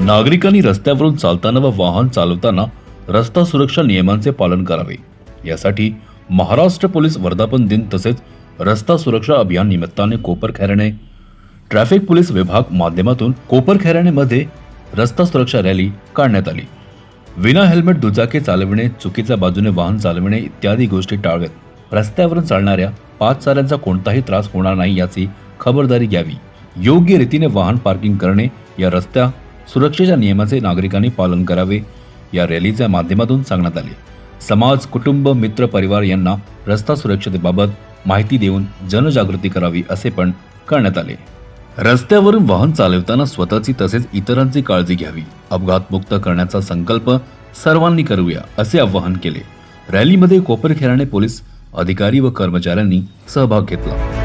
नागरिकांनी रस्त्यावरून चालताना व वाहन चालवताना रस्ता सुरक्षा नियमांचे पालन करावे. यासाठी महाराष्ट्र पोलीस वर्धापन दिन तसेच रस्ता सुरक्षा अभियान निमित्ताने कोपरखैरणे ट्रॅफिक पोलीस विभाग माध्यमातून कोपरखैरणेमध्ये रस्ता सुरक्षा रॅली काढण्यात आली. विना हेल्मेट दुचाकी चालविणे चुकीच्या बाजूने वाहन चालविणे इत्यादी गोष्टी टाळवेत रस्त्यावरून चालणाऱ्या पाच चाऱ्यांचा कोणताही त्रास होणार नाही याची खबरदारी घ्यावी. योग्य रीतीने वाहन पार्किंग करणे या रस्त्या सुरक्षेच्या नियमाचे नागरिकांनी पालन करावे. या रॅलीच्या माध्यमातून सांगण्यात आले. समाज कुटुंब मित्र परिवार यांना रस्ता सुरक्षतेबाबत माहिती देऊन जनजागृती करावी असे पण करण्यात आले. रस्त्यावरून वाहन चालवताना स्वतःची तसेच इतरांची काळजी घ्यावी. अपघातमुक्त करण्याचा संकल्प सर्वांनी करूया असे आवाहन केले. रॅलीमध्ये कोपरखेराणे पोलीस अधिकारी व कर्मचाऱ्यांनी सहभाग घेतला.